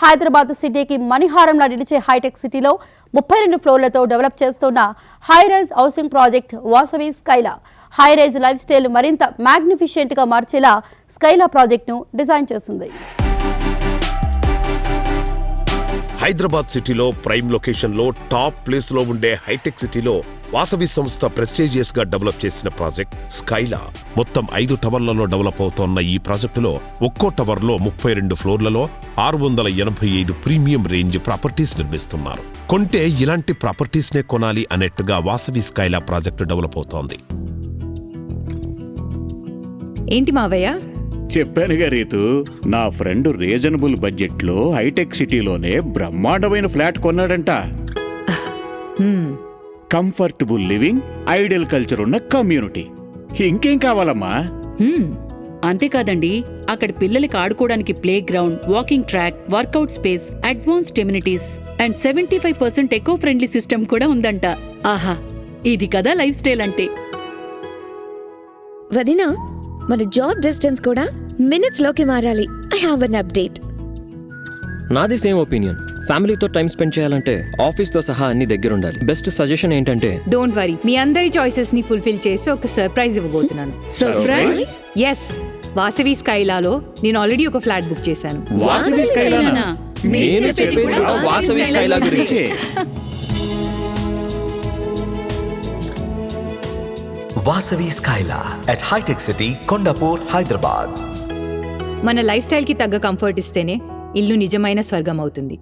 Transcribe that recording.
హైదరాబాద్ సిటీకి మణిహారంలా నిలిచే హైటెక్ సిటీలో ముప్పై రెండు ఫ్లోర్లతో డెవలప్ చేస్తున్న high rise housing project Vasavi Skyla. High rise life style మరింత మ్యాగ్నిఫిషియెంట్గా మార్చేలా స్కైలా ప్రాజెక్టును డిజైన్ చేసింది. హైదరాబాద్ సిటీలో ప్రైమ్ లొకేషన్లో టాప్ ప్లేస్లో ఉండే హైటెక్ సిటీలో వాసవి సంస్థ ప్రెస్టీజియస్గా డెవలప్ చేసిన ప్రాజెక్ట్ స్కైలా. మొత్తం ఐదు టవర్లలో డెవలప్ అవుతోన్న ఈ ప్రాజెక్టులో ఒక్కో టవర్లో ముప్పై రెండు ఫ్లోర్లలో ఆరు వందల ఎనభై ఐదు ప్రీమియం రేంజ్ ప్రాపర్టీస్ నిర్మిస్తున్నారు. కొంటే ఇలాంటి ప్రాపర్టీస్నే కొనాలి అన్నట్టుగా వాసవి స్కైలా ప్రాజెక్టు డెవలప్ అవుతోంది. ఏంటి మావయ్య? చెప్పానుగా రీతు నా ఫ్రెండ్ రీజనబుల్ బడ్జెట్లో హైటెక్ సిటీలోనే బ్రహ్మాండమైన ఫ్లాట్ కొన్నాడంట. Hmm, comfortable living ideal culture ఉన్న కమ్యూనిటీ. ఇంకేం కావాలమ్మా? హ్మ్. అంతేకాదండి అక్కడ పిల్లలకి ఆడుకోవడానికి play ground walking track workout space advanced amenities and seventy five percent eco friendly system కూడా ఉందంట. ఆహా ఇది కదా లైఫ్ స్టైల్ అంటే వదినా మన జాబ్ డిస్టెన్స్ కూడా మినిట్స్లోకి మారాలి. I have an update. నాది సేమ్ ఒపీనియన్. ఫ్యామిలీతో టైం స్పెండ్ చేయాలంటే ఆఫీస్తో సహా అన్ని దగ్గర ఉండాలి బెస్ట్ సజెషన్ ఏంటంటే డోంట్ వరీ మీ అందరి చాయిసెస్ని ఫుల్ఫిల్ చేసి ఒక సర్ప్రైజ్ ఇవ్వబోతున్నాను. సర్ప్రైజ్ ఎస్ వాసవి స్కైలాలో నేను ఆల్రెడీ ఒక ఫ్లాట్ బుక్ చేశాను. వాసవి స్కైలానా? నేను చెప్పేది కూడా వాసవి స్కైలా గురించి. Vasavi Skyla at hitech City Kondapur Hyderabad. మన లైఫ్ స్టైల్కి తగ్గ కంఫర్ట్ ఇస్తేనే ఇల్లు నిజమైన స్వర్గం అవుతుంది.